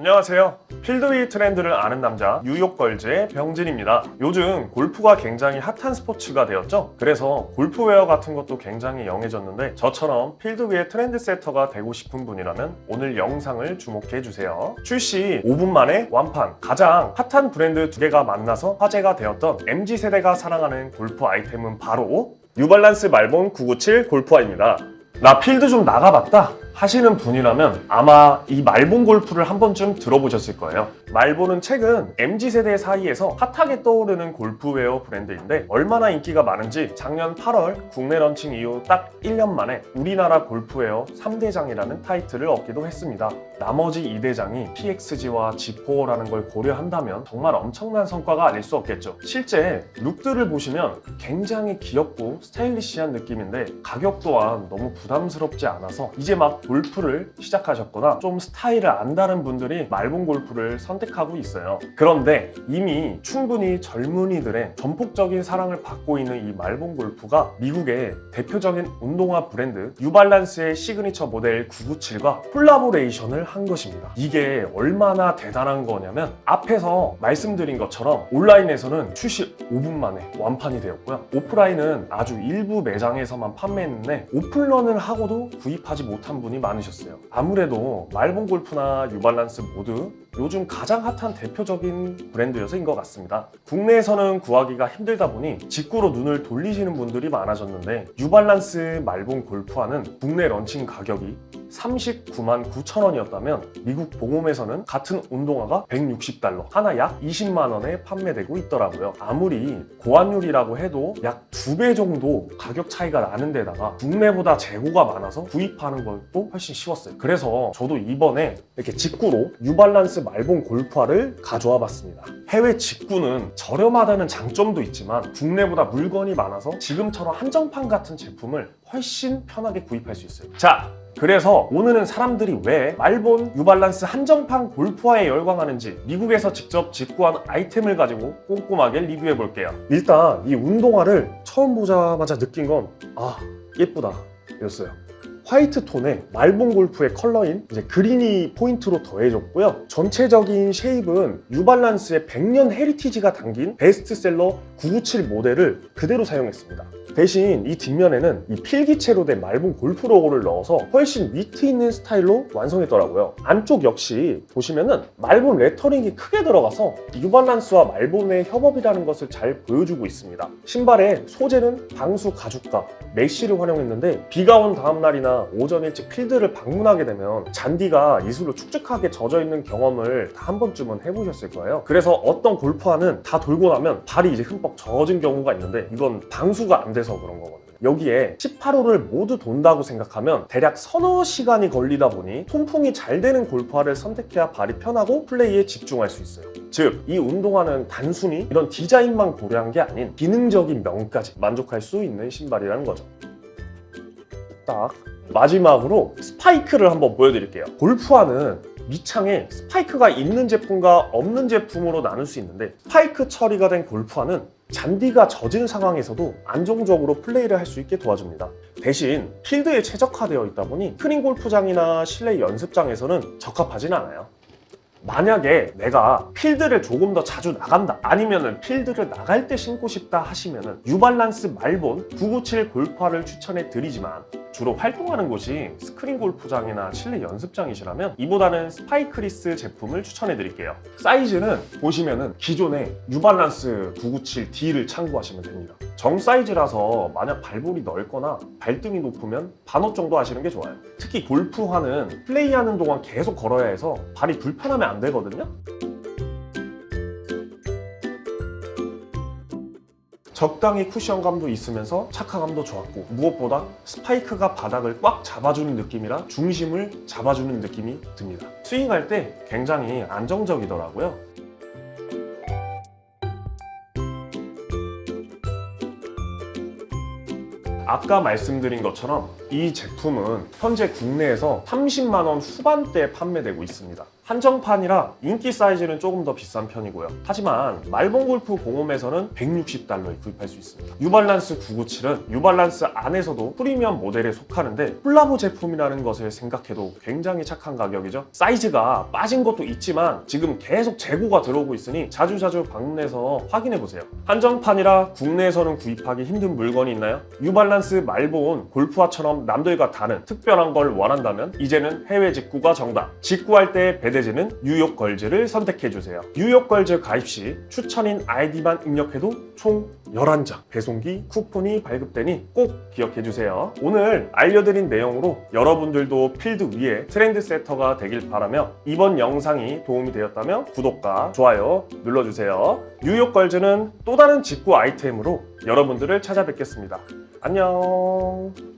안녕하세요. 필드위 트렌드를 아는 남자 뉴욕걸즈의 병진입니다. 요즘 골프가 굉장히 핫한 스포츠가 되었죠. 그래서 골프웨어 같은 것도 굉장히 영해졌는데 저처럼 필드위의 트렌드 세터가 되고 싶은 분이라면 오늘 영상을 주목해 주세요. 출시 5분 만에 완판 가장 핫한 브랜드 두 개가 만나서 화제가 되었던 MZ 세대가 사랑하는 골프 아이템은 바로 뉴발란스 말본 997 골프화입니다. 나 필드 좀 나가봤다 하시는 분이라면 아마 이 말본 골프를 한 번쯤 들어보셨을 거예요. 말본은 최근 MZ세대 사이에서 핫하게 떠오르는 골프웨어 브랜드인데 얼마나 인기가 많은지 작년 8월 국내 런칭 이후 딱 1년 만에 우리나라 골프웨어 3대장이라는 타이틀을 얻기도 했습니다. 나머지 2대장이 PXG와 G4라는 걸 고려한다면 정말 엄청난 성과가 아닐 수 없겠죠. 실제 룩들을 보시면 굉장히 귀엽고 스타일리시한 느낌인데 가격 또한 너무 부담스럽지 않아서 이제 막 골프를 시작하셨거나 좀 스타일을 안다는 분들이 말본 골프를 선택하고 있어요. 그런데 이미 충분히 젊은이들의 전폭적인 사랑을 받고 있는 이 말본 골프가 미국의 대표적인 운동화 브랜드 뉴발란스의 시그니처 모델 997과 콜라보레이션을 한 것입니다. 이게 얼마나 대단한 거냐면 앞에서 말씀드린 것처럼 온라인에서는 출시 5분 만에 완판이 되었고요. 오프라인은 아주 일부 매장에서만 판매했는데 오픈런을 하고도 구입하지 못한 분이 많으셨어요. 아무래도 말본 골프나 뉴발란스 모두 요즘 가장 핫한 대표적인 브랜드 여서인 것 같습니다. 국내에서는 구하기가 힘들다 보니 직구로 눈을 돌리시는 분들이 많아졌는데 뉴발란스 말본 골프화는 국내 런칭 가격이 39만 9천 원이었다면 미국 봉홈에서는 같은 운동화가 160달러, 하나 약 20만 원에 판매되고 있더라고요. 아무리 고환율이라고 해도 약 두 배 정도 가격 차이가 나는 데다가 국내보다 재고가 많아서 구입하는 것도 훨씬 쉬웠어요. 그래서 저도 이번에 이렇게 직구로 뉴발란스 말본 골프화를 가져와 봤습니다. 해외 직구는 저렴하다는 장점도 있지만 국내보다 물건이 많아서 지금처럼 한정판 같은 제품을 훨씬 편하게 구입할 수 있어요. 자, 그래서 오늘은 사람들이 왜 말본 뉴발란스 한정판 골프화에 열광하는지 미국에서 직접 직구한 아이템을 가지고 꼼꼼하게 리뷰해 볼게요. 일단 이 운동화를 처음 보자마자 느낀 건 아, 예쁘다. 였어요. 화이트 톤에 말본 골프의 컬러인 이제 그린이 포인트로 더해졌고요. 전체적인 쉐입은 뉴발란스의 100년 헤리티지가 담긴 베스트셀러 997 모델을 그대로 사용했습니다. 대신 이 뒷면에는 이 필기체로 된 말본 골프 로고를 넣어서 훨씬 위트 있는 스타일로 완성했더라고요. 안쪽 역시 보시면은 말본 레터링이 크게 들어가서 뉴발란스와 말본의 협업이라는 것을 잘 보여주고 있습니다. 신발의 소재는 방수 가죽과 메쉬를 활용했는데 비가 온 다음 날이나 오전 일찍 필드를 방문하게 되면 잔디가 이슬로 축축하게 젖어 있는 경험을 다 한 번쯤은 해보셨을 거예요. 그래서 어떤 골프화는 다 돌고 나면 발이 이제 흠뻑 젖은 경우가 있는데 이건 방수가 안 돼서 그런 거거든요. 여기에 18호를 모두 돈다고 생각하면 대략 서너 시간이 걸리다 보니 통풍이 잘 되는 골프화를 선택해야 발이 편하고 플레이에 집중할 수 있어요. 즉, 이 운동화는 단순히 이런 디자인만 고려한 게 아닌 기능적인 면까지 만족할 수 있는 신발이라는 거죠. 딱 마지막으로 스파이크를 한번 보여드릴게요. 골프화는 밑창에 스파이크가 있는 제품과 없는 제품으로 나눌 수 있는데 스파이크 처리가 된 골프화는 잔디가 젖은 상황에서도 안정적으로 플레이를 할 수 있게 도와줍니다. 대신 필드에 최적화되어 있다 보니 크린 골프장이나 실내 연습장에서는 적합하진 않아요. 만약에 내가 필드를 조금 더 자주 나간다 아니면은 필드를 나갈 때 신고 싶다 하시면은 뉴발란스 말본 997 골프화를 추천해 드리지만 주로 활동하는 곳이 스크린 골프장이나 실내 연습장이시라면 이보다는 스파이크리스 제품을 추천해 드릴게요. 사이즈는 보시면은 기존의 뉴발란스 997D를 참고하시면 됩니다. 정 사이즈라서 만약 발볼이 넓거나 발등이 높으면 반업 정도 하시는 게 좋아요. 특히 골프화는 플레이하는 동안 계속 걸어야 해서 발이 불편하면 안 되거든요. 적당히 쿠션감도 있으면서 착화감도 좋았고 무엇보다 스파이크가 바닥을 꽉 잡아주는 느낌이라 중심을 잡아주는 느낌이 듭니다. 스윙할 때 굉장히 안정적이더라고요. 아까 말씀드린 것처럼 이 제품은 현재 국내에서 30만 원 후반대에 판매되고 있습니다. 한정판이라 인기 사이즈는 조금 더 비싼 편이고요. 하지만 말본 골프 공홈에서는 160달러에 구입할 수 있습니다. 뉴발란스 997은 뉴발란스 안에서도 프리미엄 모델에 속하는데 콜라보 제품이라는 것을 생각해도 굉장히 착한 가격이죠. 사이즈가 빠진 것도 있지만 지금 계속 재고가 들어오고 있으니 자주자주 방문해서 확인해 보세요. 한정판이라 국내에서는 구입하기 힘든 물건이 있나요? 뉴발란스 말본 골프화처럼 남들과 다른 특별한 걸 원한다면 이제는 해외 직구가 정답. 직구할 때 배대 지는 뉴욕 걸즈를 선택해 주세요. 뉴욕 걸즈 가입 시 추천인 아이디만 입력해도 총 11장 배송기 쿠폰이 발급되니 꼭 기억해 주세요. 오늘 알려드린 내용으로 여러분들도 필드 위에 트렌드 세터가 되길 바라며 이번 영상이 도움이 되었다면 구독과 좋아요 눌러주세요. 뉴욕 걸즈는 또 다른 직구 아이템으로 여러분들을 찾아뵙겠습니다. 안녕.